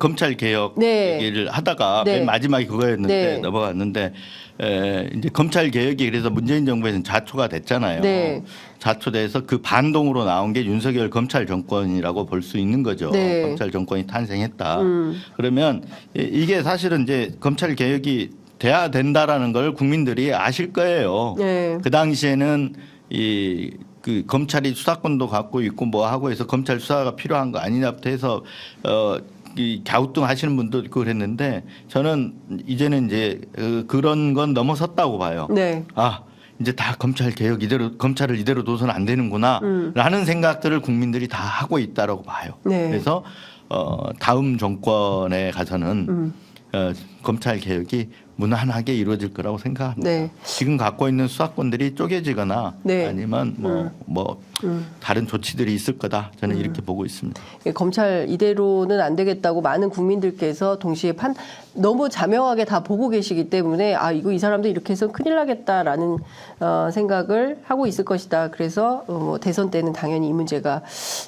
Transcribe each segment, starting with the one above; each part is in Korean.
검찰 개혁 네. 얘기를 하다가 네. 맨 마지막에 그거였는데 네. 넘어갔는데 에, 이제 검찰 개혁이 그래서 문재인 정부에서는 자초가 됐잖아요. 네. 자초돼서 그 반동으로 나온 게 윤석열 검찰 정권이라고 볼 수 있는 거죠. 네. 검찰 정권이 탄생했다. 음. 그러면 이- 이게 사실은 이제 검찰 개혁이 돼야 된다라는 걸 국민들이 아실 거예요. 네. 그 당시에는 이그 검찰이 수사권도 갖고 있고 뭐 하고 해서 검찰 수사가 필요한 거 아니냐부터 해서 어 이 갸우뚱 하시는 분도 있고 그랬는데 저는 이제는 이제 그 그런 건 넘어섰다고 봐요. 네. 아 이제 다 검찰 개혁 이대로 검찰을 이대로 둬서는 안 되는구나라는 생각들을 국민들이 다 하고 있다라고 봐요. 음. 네. 그래서 어 다음 정권에 가서는 음. 어, 검찰 개혁이 무난하게 이루어질 거라고 생각합니다. 네. 지금 갖고 있는 수사권들이 쪼개지거나 네. 아니면 뭐뭐 음. 다른 조치들이 있을 거다 저는 이렇게 보고 있습니다. 예, 검찰 이대로는 안 되겠다고 많은 국민들께서 동시에 판 너무 자명하게 다 보고 계시기 때문에 아 이거 이 사람들 이렇게 해서 큰일 나겠다라는 어, 생각을 하고 있을 것이다. 그래서 어, 뭐 대선 때는 당연히 이 문제가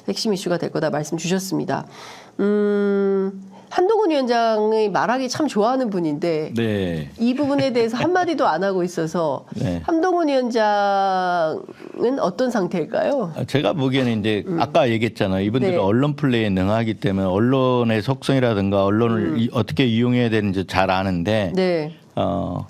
핵심 이슈가 될 거다 말씀 주셨습니다. 음, 한동훈 위원장이 말하기 참 좋아하는 분인데 네. 이 부분에 대해서 한마디도 안 하고 있어서 네. 한동훈 위원장은 어떤 상태일까요? 아, 제가 보기에는 이제 아까 얘기했잖아요. 이분들은 음. 네. 언론 플레이에 능하기 때문에 언론의 속성이라든가 언론을 이- 어떻게 이용해야 되는지 잘 아는데 음. 네. 어.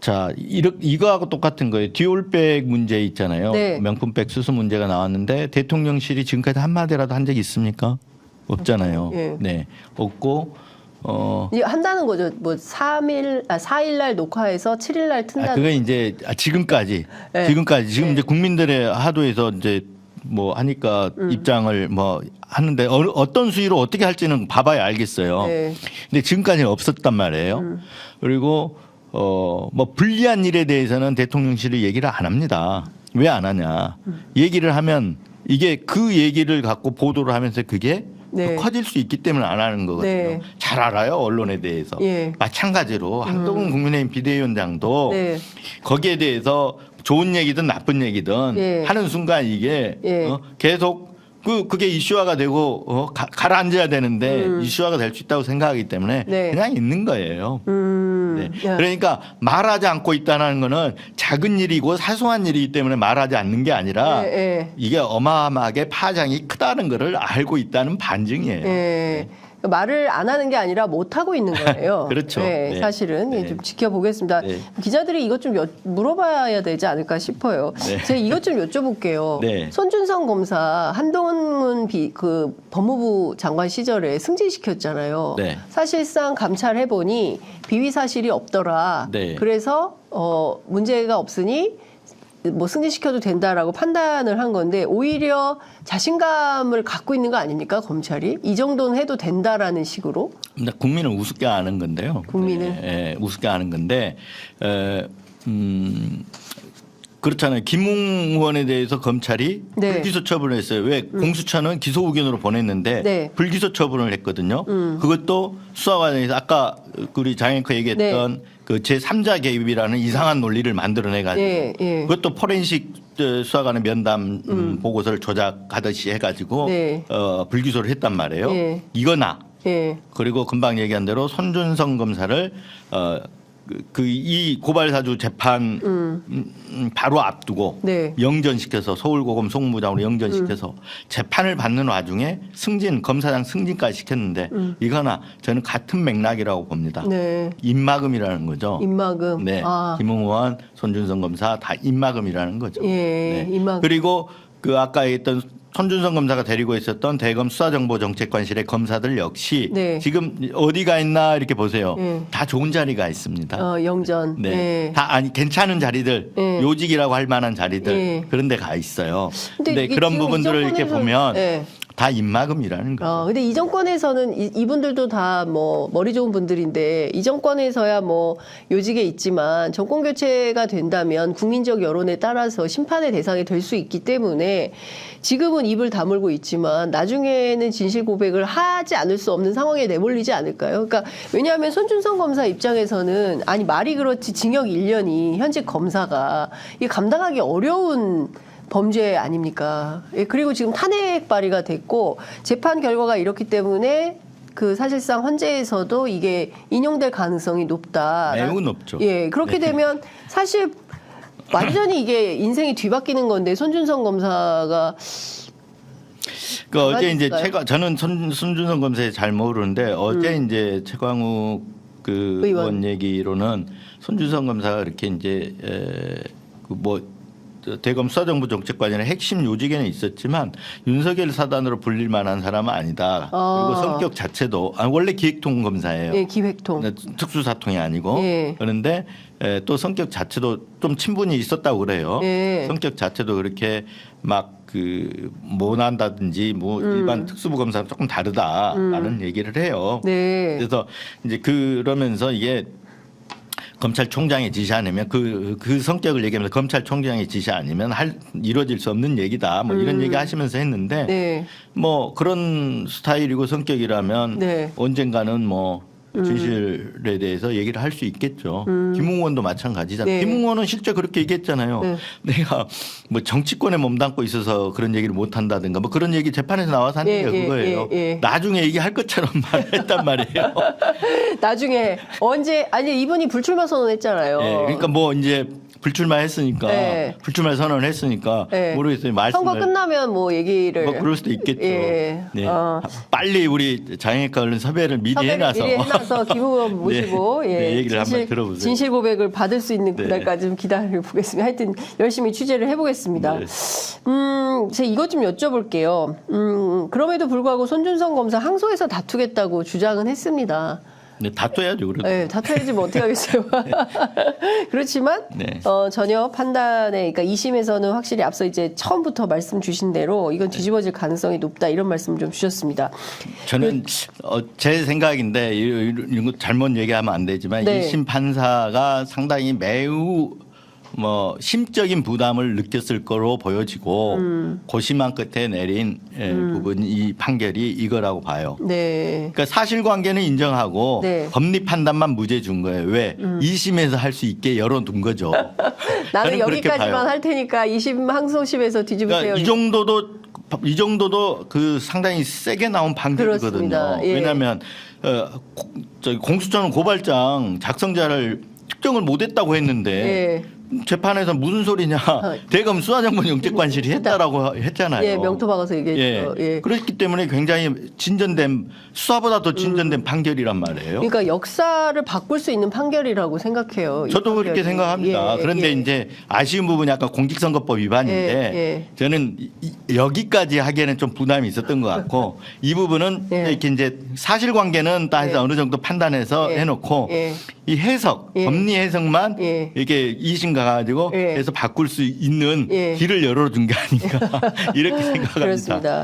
자, 이렇 이거하고 똑같은 거예요. 디올백 문제 있잖아요. 네. 명품백 수수 문제가 나왔는데 대통령실이 지금까지 한 마디라도 한 적이 있습니까? 없잖아요. 예. 네. 없고 어 이제 한다는 거죠. 뭐 3일 아 4일 날 녹화해서 7일 날 아, 튼다는 그게 이제 아, 지금까지 네. 지금까지 지금 네. 이제 국민들의 하도에서 이제 뭐 하니까 음. 입장을 뭐 하는데 어, 어떤 수위로 어떻게 할지는 봐봐야 알겠어요. 네. 음. 근데 지금까지는 없었단 말이에요. 그리고 어뭐 불리한 일에 대해서는 대통령실이 얘기를 안 합니다. 왜 안 하냐? 음. 얘기를 하면 이게 그 얘기를 갖고 보도를 하면서 그게 네. 커질 수 있기 때문에 안 하는 거거든요. 네. 잘 알아요 언론에 대해서. 예. 음. 마찬가지로 한동훈 국민의힘 비대위원장도 네. 거기에 대해서 좋은 얘기든 나쁜 얘기든 예. 하는 순간 이게 예. 어, 계속 그 그게 이슈화가 되고 어, 가, 가라앉아야 되는데 음. 이슈화가 될 수 있다고 생각하기 때문에 네. 그냥 있는 거예요. 음. 네. 야. 그러니까 말하지 않고 있다는 거는 작은 일이고 사소한 일이기 때문에 말하지 않는 게 아니라 예, 예. 이게 어마어마하게 파장이 크다는 거를 알고 있다는 반증이에요. 예. 말을 안 하는 게 아니라 못 하고 있는 거예요. 그렇죠. 네, 네. 사실은 예, 네. 좀 지켜보겠습니다. 네. 기자들이 이것 좀 여- 물어봐야 되지 않을까 싶어요. 네. 제가 이것 좀 여쭤볼게요. 네. 손준성 검사 한동훈 비, 그 법무부 장관 시절에 승진시켰잖아요. 네. 사실상 감찰해 보니 비위 사실이 없더라. 네. 그래서 어, 문제가 없으니 뭐 승진시켜도 된다라고 판단을 한 건데 오히려 자신감을 갖고 있는 거 아닙니까 검찰이 이 정도는 해도 된다라는 식으로 근데 국민을 우습게 아는 건데요. 국민을? 예, 예, 우습게 아는 건데, 에, 음, 그렇잖아요. 김웅 의원에 대해서 검찰이 네. 불기소 처분을 했어요. 왜 공수처는 기소 의견으로 보냈는데 네. 불기소 처분을 했거든요. 음. 그것도 수사 과정에서 아까 우리 장앵커 얘기했던 그 제3자 개입이라는 이상한 논리를 만들어내 가지고 예, 예. 그것도 포렌식 어, 수사관의 면담 음, 보고서를 조작하듯이 해가지고 네. 어, 불기소를 했단 말이에요. 예. 이거나 예. 그리고 금방 얘기한 대로 손준성 검사를 어, 그이 고발 사주 재판 음, 음, 바로 앞두고 네. 영전시켜서 서울고검 송무장으로 영전시켜서 재판을 받는 와중에 승진 검사장 승진까지 시켰는데 이거나 저는 같은 맥락이라고 봅니다. 네. 입막음이라는 거죠. 입막음. 네, 아. 김웅 의원, 손준성 검사 다 입막음이라는 거죠. 예, 입막음. 그리고 그 아까 얘기했던 손준성 검사가 데리고 있었던 대검 수사정보정책관실의 검사들 역시 네. 지금 어디가 있나 이렇게 보세요. 예. 다 좋은 자리가 있습니다. 어, 영전. 네. 예. 다 아니 괜찮은 자리들, 예. 요직이라고 할 만한 자리들 예. 그런 데가 있어요. 근데, 이게 그런 부분들을 이 이렇게 보면 예. 다 입막음이라는 거죠. 어, 근데 이 정권에서는 이, 이분들도 다 뭐 머리 좋은 분들인데 이 정권에서야 뭐 요직에 있지만 정권 교체가 된다면 국민적 여론에 따라서 심판의 대상이 될 수 있기 때문에 지금은 입을 다물고 있지만 나중에는 진실 고백을 하지 않을 수 없는 상황에 내몰리지 않을까요? 그러니까 왜냐하면 손준성 검사 입장에서는 아니 말이 그렇지 징역 1년이 현직 검사가 이게 감당하기 어려운 범죄 아닙니까? 예, 그리고 지금 탄핵 발의가 됐고 재판 결과가 이렇기 때문에 그 사실상 헌재에서도 이게 인용될 가능성이 높다. 매우 높죠. 예, 그렇게 네. 되면 사실 완전히 이게 인생이 뒤바뀌는 건데 손준성 검사가 그 어제 이제? 최가 저는 손, 손준성 검사에 잘 모르는데 어제 이제 최광욱 그 음. 의원. 의원. 얘기로는 손준성 검사가 그렇게 이제 그뭐 대검 수사정부 정책관련의 핵심 요직에는 있었지만 윤석열 사단으로 불릴 만한 사람은 아니다. 아. 그리고 성격 자체도 아, 원래 기획통 검사예요. 예, 기획통. 네, 특수사통이 아니고 예. 그런데 에, 또 성격 자체도 좀 친분이 있었다고 그래요. 예. 성격 자체도 그렇게 막 그 모난다든지 뭐 음. 일반 특수부 검사랑 조금 다르다라는 얘기를 해요. 네. 그래서 이제 그러면서 이게 검찰총장의 지시 아니면 그, 그 성격을 얘기하면서 검찰총장의 지시 아니면 할 이루어질 수 없는 얘기다. 뭐 이런 얘기 하시면서 했는데 음. 네. 뭐 그런 스타일이고 성격이라면 네. 음. 언젠가는 뭐 진실에 대해서 얘기를 할 수 있겠죠. 김웅원도 마찬가지잖아요. 네. 김웅원은 실제 그렇게 얘기했잖아요. 네. 내가 뭐 정치권에 몸담고 있어서 그런 얘기를 못 한다든가 뭐 그런 얘기 재판에서 나와서 한 예, 얘기가 예, 그거예요. 예, 예. 나중에 얘기할 것처럼 말했단 말이에요. 나중에 언제 아니 이분이 불출마 선언했잖아요. 예, 그러니까 뭐 이제 불출마했으니까 네. 불출마 선언했으니까 네. 모르겠어요. 말씀을 선거 끝나면 뭐 얘기를 뭐 그럴 수도 있겠죠. 예. 네. 어. 빨리 우리 장애과 얼른 섭외를 미리 섭외를 해놔서 미리 해놔서 김 의원 네. 모시고 예, 네, 얘기를 한번 들어보세요. 진실 고백을 받을 수 있는 네. 그날까지 좀 기다려 보겠습니다. 하여튼 열심히 취재를 해보겠습니다. 네. 음, 제가 이것 좀 여쭤볼게요. 음, 그럼에도 불구하고 손준성 검사 항소해서 다투겠다고 주장은 했습니다. 네, 다퉈야죠. 그래도. 네, 다퉈야지 뭐 어떻게 하겠어요. 그렇지만 네. 어, 전혀 판단에 그러니까 2심에서는 확실히 앞서 이제 처음부터 말씀 주신 대로 이건 뒤집어질 가능성이 높다 이런 말씀 좀 주셨습니다. 저는 어, 제 생각인데 이- 이런 거 잘못 얘기하면 안 되지만 네. 이심 판사가 상당히 매우 뭐 심적인 부담을 느꼈을 거로 보여지고 음. 고심한 끝에 내린 예, 부분 이 판결이 이거라고 봐요. 네. 그러니까 사실관계는 인정하고 네. 음. 법리 판단만 무죄 준 거예요. 왜? 이심에서 할 수 있게 열어둔 거죠. 나는 여기까지만. 할 테니까 2심 항소심에서 뒤집으세요. 그러니까 이 정도도 이 정도도 그 상당히 세게 나온 판결이거든요. 예. 왜냐하면 어, 고- 저기 공수처는 고발장 작성자를 특정을 못했다고 했는데 예. 재판에서 무슨 소리냐 대검 수사정부 영장관실이 했다라고 했잖아요. 예, 명토 박아서 얘기했죠. 예. 예. 그렇기 때문에 굉장히 진전된 수사보다 더 진전된 음. 판결이란 말이에요. 그러니까 역사를 바꿀 수 있는 판결이라고 생각해요. 이 저도 그렇게. 생각합니다. 예, 그런데 예. 이제 아쉬운 부분이 약간 공직선거법 위반인데 예, 예. 저는 이- 여기까지 하기에는 좀 부담이 있었던 것 같고 이 부분은 예. 이렇게 이제 사실관계는 다 해서 예. 어느 정도 판단해서 예. 해놓고 예. 이 해석, 예. 법리 해석만 예. 이렇게 이심 가가지고 예. 해서 바꿀 수 있는 예. 길을 열어준 게 아닌가 이렇게 생각합니다. 그렇습니다.